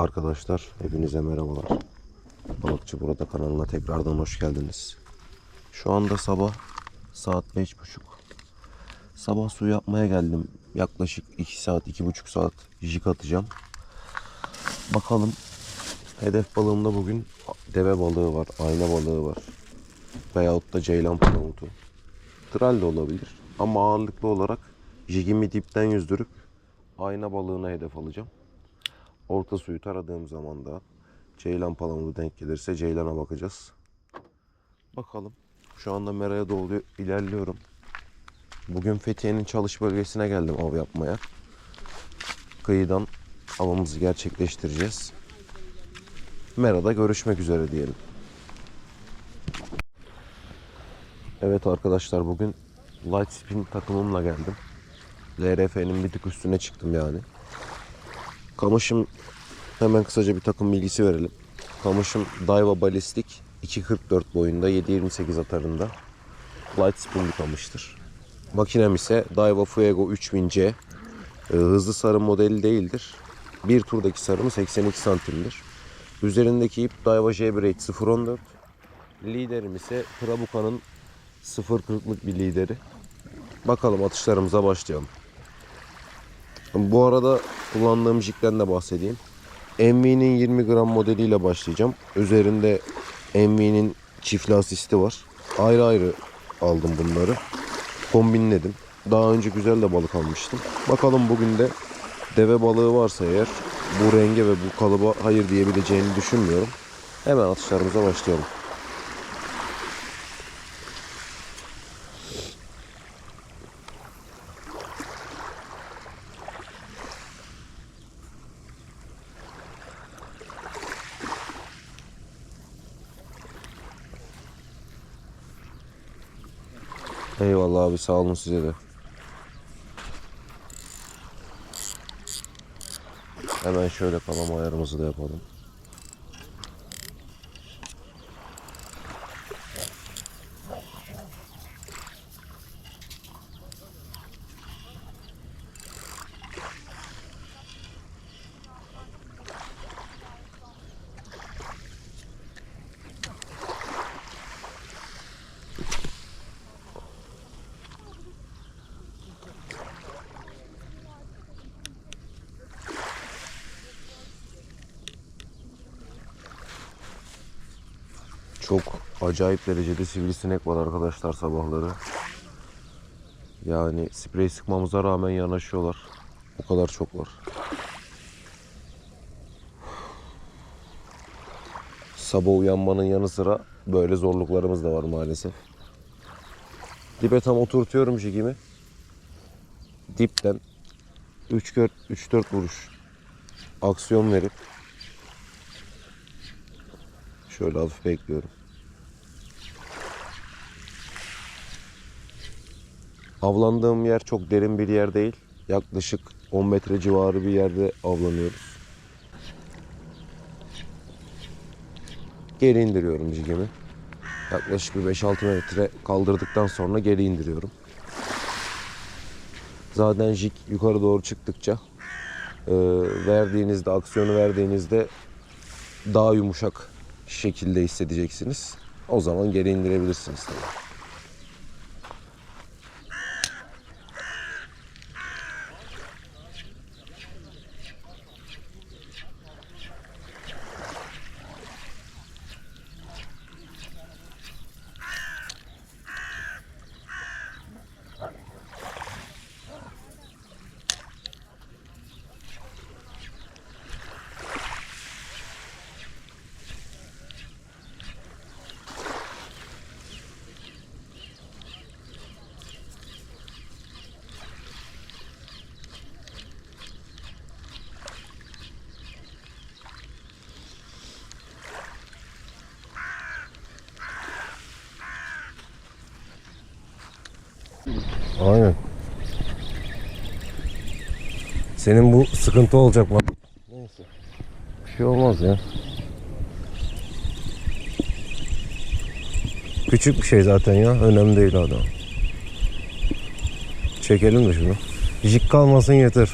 Arkadaşlar hepinize merhabalar. Balıkçı burada kanalına tekrardan hoş geldiniz. Şu anda sabah saat 5.30. Sabah su yapmaya geldim. Yaklaşık 2 saat, 2,5 saat jig atacağım. Bakalım. Hedef balığımda bugün deve balığı var, ayna balığı var. Veyahut da ceylan palamutu. Tral de olabilir. Ama ağırlıklı olarak jigimi dipten yüzdürüp ayna balığına hedef alacağım. Orta suyu taradığım zaman da ceylan palamudu denk gelirse ceylana bakacağız. Bakalım. Şu anda Mera'ya doğru ilerliyorum. Bugün Fethiye'nin çalış bölgesine geldim av yapmaya. Kıyıdan avımızı gerçekleştireceğiz. Mera'da görüşmek üzere diyelim. Evet arkadaşlar bugün Light Spin takımımla geldim. LRF'nin bir tık üstüne çıktım yani. Kamışım hemen kısaca bir takım bilgisi verelim. Kamışım Daiwa Ballistic 2.44 boyunda 7.28 atarında. Light spin bir kamıştır. Makinem ise Daiwa Fuego 3000C. Ee, hızlı sarım modeli değildir. Bir turdaki sarımı 82 santimdir. Üzerindeki ip Daiwa J-Braid 014. Liderim ise Trabuka'nın 0.40'lık bir lideri. Bakalım atışlarımıza başlayalım. Bu arada kullandığım jigden de bahsedeyim. MV'nin 20 gram modeliyle başlayacağım. Üzerinde MV'nin çiftli asisti var. Ayrı ayrı aldım bunları. Kombinledim. Daha önce güzel de balık almıştım. Bakalım bugün de deve balığı varsa eğer bu renge ve bu kalıba hayır diyebileceğini düşünmüyorum. Hemen atışlarımıza başlayalım. Eyvallah abi sağ olun size de. Hemen şöyle kalama ayarımızı da yapalım. Çok acayip derecede sivrisinek var arkadaşlar sabahları. Yani sprey sıkmamıza rağmen yanaşıyorlar. O kadar çok var. Sabah uyanmanın yanı sıra böyle zorluklarımız da var maalesef. Dibe tam oturtuyorum jigimi. Dipten 3-4 vuruş aksiyon verip şöyle hafif bekliyorum. Avlandığım yer çok derin bir yer değil. Yaklaşık 10 metre civarı bir yerde avlanıyoruz. Geri indiriyorum jigimi. Yaklaşık bir 5-6 metre kaldırdıktan sonra geri indiriyorum. Zaten jig yukarı doğru çıktıkça e, verdiğinizde, aksiyonu verdiğinizde daha yumuşak şekilde hissedeceksiniz. O zaman geri indirebilirsiniz tabii. Aynen. Senin bu sıkıntı olacak bak. Neyse. Bir şey olmaz ya. Küçük bir şey zaten ya. Önemli değil adam. Çekelim de şunu. Jik kalmasın yeter.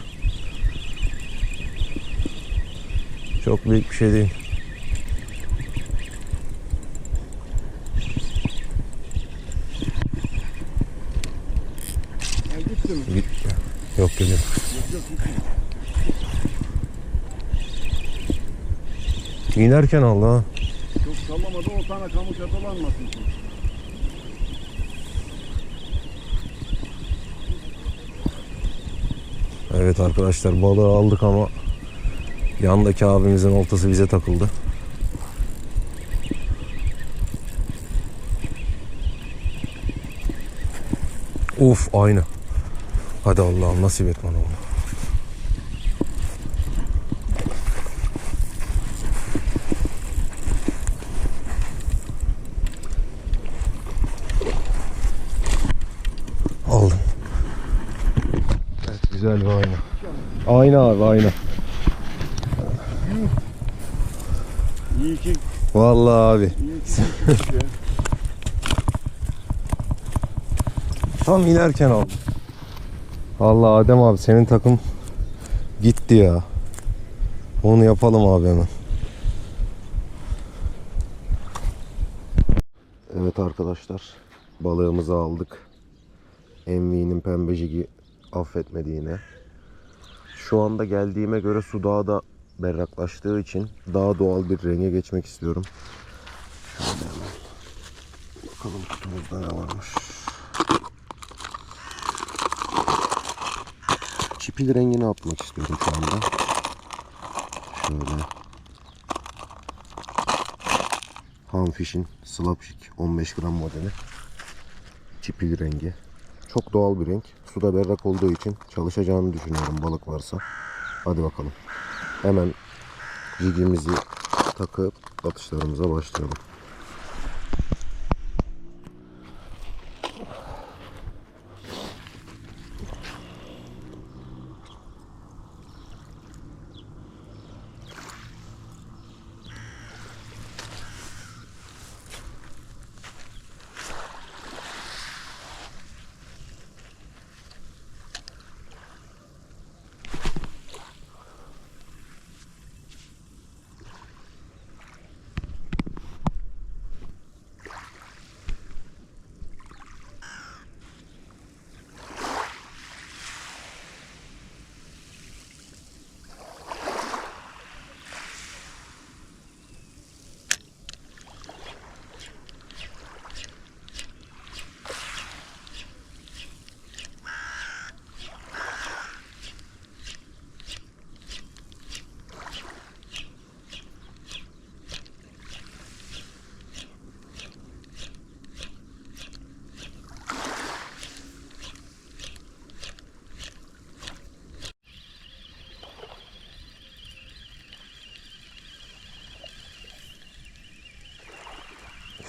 Çok büyük bir şey değil. Ha, gitti mi? Git. Yok gitti. İnerken aldı ha. Çok sallamadı o tane kamış atalanmasın. Evet arkadaşlar balığı aldık ama yandaki abimizin oltası bize takıldı. Uf aynı. Hadi Allah'ım nasip et bana onu. Aldım. Evet, güzel bir ayna. Ayna abi ayna. İyi ki, Vallahi abi. Tam inerken aldım. Vallahi Adem abi senin takım gitti ya. Onu yapalım abi hemen. Evet arkadaşlar balığımızı aldık. Envi'nin pembecigi affetmedi yine. Şu anda geldiğime göre su daha da berraklaştığı için daha doğal bir renge geçmek istiyorum. Şöyle hemen bakalım kutumuzda ne varmış. Çipil rengini atmak istiyorum şu anda. Şöyle. Hanfish'in Slapshik 15 gram modeli. Çipil rengi. Çok doğal bir renk. Suda berrak olduğu için çalışacağını düşünüyorum balık varsa. Hadi bakalım. Hemen jigimizi takıp atışlarımıza başlayalım.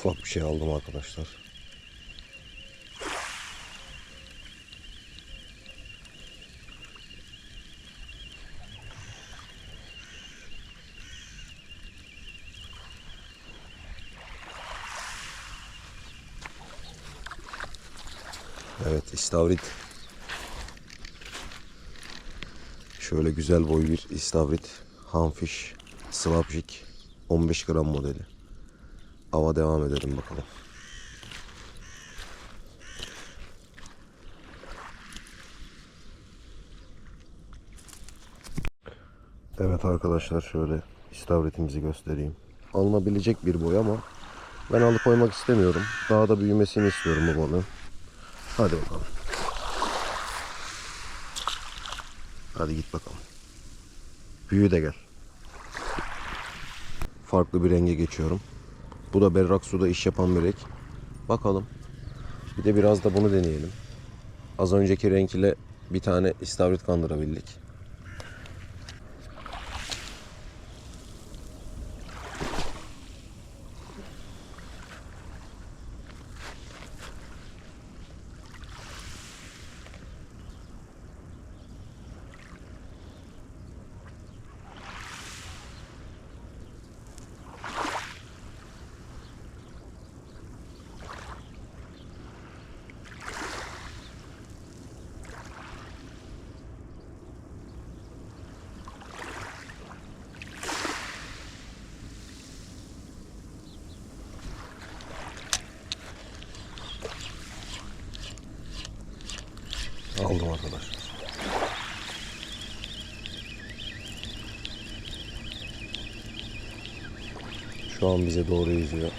Ufak bir şey aldım arkadaşlar. Evet istavrit. Şöyle güzel boy bir istavrit. Hanfish Slapjik 15 gram modeli. Ava devam edelim bakalım. Evet arkadaşlar şöyle istavritimizi göstereyim. Alınabilecek bir boy ama ben alıkoymak istemiyorum. Daha da büyümesini istiyorum bu balığın. Hadi bakalım. Hadi git bakalım. Büyü de gel. Farklı bir renge geçiyorum. Bu da berrak suda iş yapan bir renk. Bakalım. Bir de biraz da bunu deneyelim. Az önceki renk ile bir tane istavrit kandırabildik. Aldım arkadaşlar. Şu an bize doğru yüzüyor.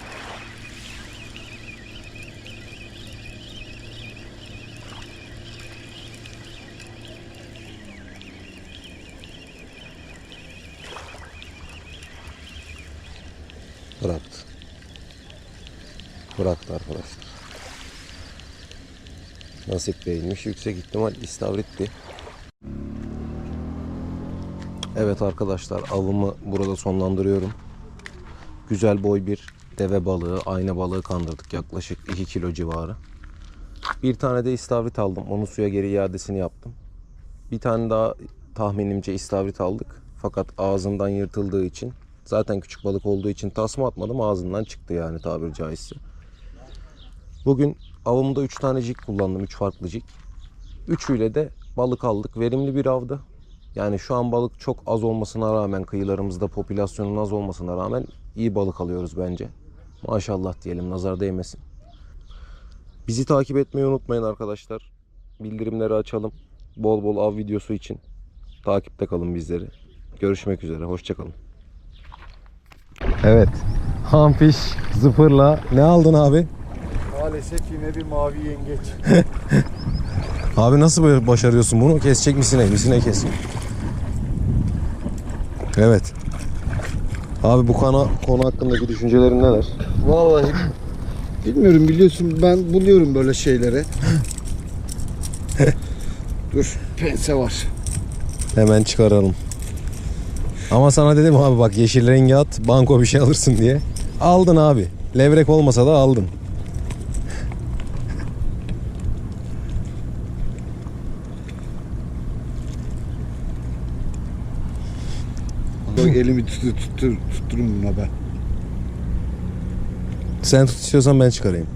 Bıraktı. Bıraktı arkadaşlar. Nasip değilmiş. Yüksek ihtimal istavritti. Evet arkadaşlar avımı burada sonlandırıyorum. Güzel boy bir deve balığı, ayna balığı kandırdık yaklaşık 2 kilo civarı. Bir tane de istavrit aldım. Onu suya geri iadesini yaptım. Bir tane daha tahminimce istavrit aldık. Fakat ağzından yırtıldığı için zaten küçük balık olduğu için tasma atmadım ağzından çıktı yani tabiri caizse. Bugün avımda 3 tane jig kullandım. 3 farklı jig. Üçüyle de balık aldık. Verimli bir avdı. Yani şu an balık çok az olmasına rağmen kıyılarımızda popülasyonun az olmasına rağmen iyi balık alıyoruz bence. Maşallah diyelim nazar değmesin. Bizi takip etmeyi unutmayın arkadaşlar. Bildirimleri açalım. Bol bol av videosu için takipte kalın bizleri. Görüşmek üzere. Hoşçakalın. Evet. Hampiş zıpırla. Ne aldın abi? Maalesef yine bir mavi yengeç. Abi nasıl böyle başarıyorsun bunu? Kesecek misin elbisine ne kesin? Evet. Abi bu konu, konu hakkındaki düşüncelerin neler? Vallahi bilmiyorum biliyorsun ben buluyorum böyle şeyleri. Dur pense var. Hemen çıkaralım. Ama sana dedim abi bak yeşil rengi at banko bir şey alırsın diye. Aldın abi. Levrek olmasa da aldın. Bak elimi tutur, tutur, tutturum buna ben. Sen tut istiyorsan ben çıkarayım.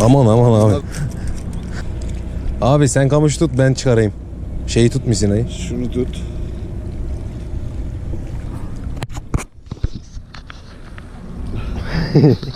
Aman aman abi. Abi sen kamış tut ben çıkarayım. Şeyi tut misinayı. Şunu tut.